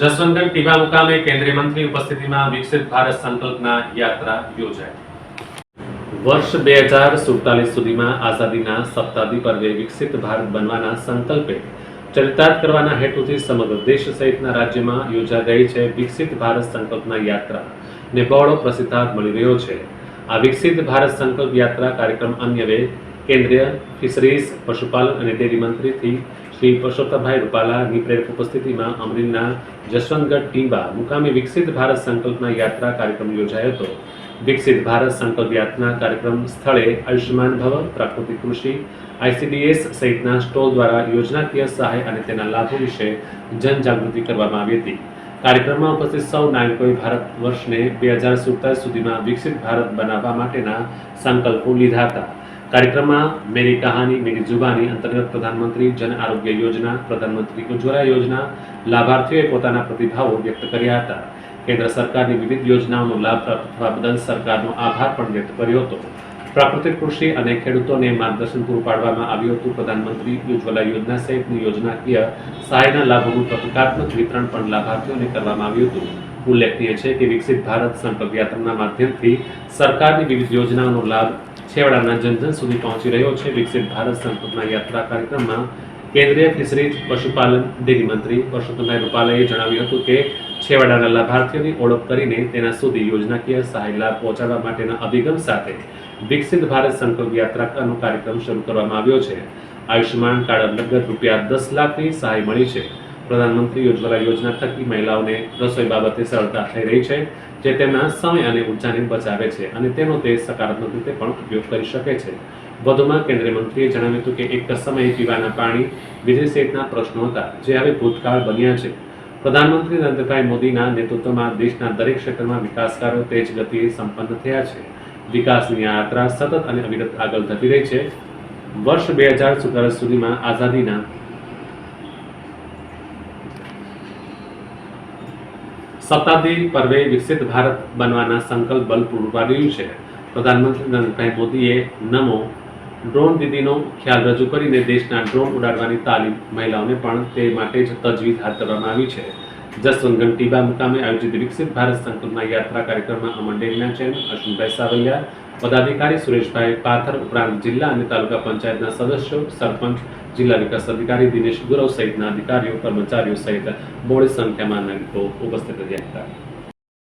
જસવંતગઢ ટીબા મુકામે કેન્દ્રીય મંત્રી ઉપસ્થિતિમાં વિકસિત ભારત સંકલ્પના યાત્રા યોજાઈ. વર્ષ બે હજાર સુડતાલીસ સુધીમાં આઝાદીના સપ્તાબ્દી પર્વે વિકસિત ભારત બનવાના સંકલ્પે ચરિતાર્થ કરવાના હેતુથી સમગ્ર દેશ સહિતના રાજ્યમાં યોજા ગઈ છે વિકસિત ભારત સંકલ્પના યાત્રા. ને બહોળો પ્રસિદ્ધાર્થ મળી રહ્યો છે. આ વિકસિત ભારત સંકલ્પ યાત્રા કાર્યક્રમ અન્યવે કેન્દ્રીય ફિશરીઝ, પશુપાલન અને ડેરી મંત્રીથી શ્રી પરસોત્તમભાઈ રૂપાલાની પ્રેરક ઉપસ્થિતિમાં અમરેલીના જશવંતગઢ ટીંબા મુકામે વિકસિત ભારત સંકલ્પના યાત્રા કાર્યક્રમ યોજાયો હતો. વિકસિત ભારત સંકલ્પ યાત્રા કાર્યક્રમ સ્થળે આયુષ્યમાન ભવ, પ્રાકૃતિક કૃષિ આઈસીડીએસ સહિતના સ્ટોલ દ્વારા યોજનાકીય સહાય અને તેના લાભો વિશે જનજાગૃતિ કરવામાં આવી હતી. કાર્યક્રમમાં ઉપસ્થિત સૌ નાગરિકોએ ભારત વર્ષને બે હજાર સુડતાલીસ સુધીમાં વિકસિત ભારત બનાવવા માટેના સંકલ્પો લીધા હતા. કાર્યક્રમમાં મેરી કહાની, મેરી જુબાની, અંતર્ગત પ્રધાનમંત્રી જન આરોગ્ય યોજના, પ્રધાનમંત્રી ઉજ્જવલા યોજના, લાભાર્થીઓએ પોતાના પ્રતિભાવો વ્યક્ત કર્યા હતા. કેન્દ્ર સરકારની વિવિધ યોજનાઓનો લાભ પ્રાપ્ત થવા બદલ સરકારનો આભાર પણ વ્યક્ત કર્યો હતો. પ્રાકૃતિક કૃષિ અને ખેડૂતોને માર્ગદર્શન પૂરું પાડવામાં આવ્યું હતું. પ્રધાનમંત્રી ઉજ્જવલા યોજના સહિતની યોજનાકીય સહાયના લાભોનું પ્રતિકાત્મક વિતરણ પણ લાભાર્થીઓને કરવામાં આવ્યું હતું. ઉલ્લેખનીય છે કે વિકસિત ભારત સંકલ્પ યાત્રાના માધ્યમથી સરકારની વિવિધ યોજનાઓનો લાભ છેવાડાના જનજન સુધી પહોંચી રહ્યો છે. વિકસિત ભારત સંકલ્પના યાત્રા કાર્યક્રમમાં કેન્દ્રીય ફિશરીઝ પશુપાલન ડેરી મંત્રી પરસોત્તમભાઈ રૂપાલાએ જણાવ્યું હતું કે છેવાડાના લાભાર્થીઓની ઓળખ કરીને તેના સુધી યોજનાકીય સહાય લાભ પહોંચાડવા માટેના અભિગમ સાથે વિકસિત ભારત સંકલ્પ યાત્રાનો કાર્યક્રમ શરૂ કરવામાં આવ્યો છે. આયુષ્યમાન કાર્ડ અંતર્ગત રૂપિયા દસ લાખની સહાય મળી છે. પ્રધાનમંત્રી ઉજ્જવલા યોજના થકી મહિલાઓને રસોઈ બાબતે સરળતા થઈ રહી છે, જે તેમના સમય અને ઉર્જાને બચાવે છે અને તેનો તે સકારાત્મક રીતે પણ ઉપયોગ કરી શકે છે. વધુમાં કેન્દ્રીય મંત્રીએ જણાવ્યું હતું કે એક સમયે પીવાના પાણી વીજળી સહિતના પ્રશ્નો હતા, જે હવે ભૂતકાળ બન્યા છે. પ્રધાનમંત્રી નરેન્દ્રભાઈ મોદીના નેતૃત્વમાં દેશના દરેક ક્ષેત્રમાં વિકાસ કાર્યો તેજ ગતિએ સંપન્ન થયા છે. વિકાસની આ યાત્રા સતત અને અવિરત આગળ ધપી રહી છે. વર્ષ બે હજાર સુધીમાં આઝાદીના શતાબ્દી પર્વે વિકસિત ભારત બનવાના સંકલ્પ બલ પૂરું પાડ્યું છે. પ્રધાનમંત્રી નરેન્દ્રભાઈ મોદીએ નમો ડ્રોન દીદીનો ખ્યાલ રજૂ કરીને દેશના ડ્રોન ઉડાડવાની તાલીમ મહિલાઓને પણ તે માટે જ તજવીજ હાથ ધરવામાં આવી છે. જસવંતગઢ ટીબા મુકામે આયોજિત વિકસિત ભારત સંકલ્પના યાત્રા કાર્યક્રમમાં અમર ડેરીના ચેરમેન અશ્વિનભાઈ સાવલિયા, પદાધિકારી સુરેશભાઈ પાથર ઉપરાંત જિલ્લા અને તાલુકા પંચાયતના સદસ્યો, સરપંચ, જિલ્લા વિકાસ અધિકારી દિનેશ ગુરવ સહિતના અધિકારીઓ, કર્મચારીઓ સહિત મોડી સંખ્યામાં નાગરિકો ઉપસ્થિત રહ્યા હતા.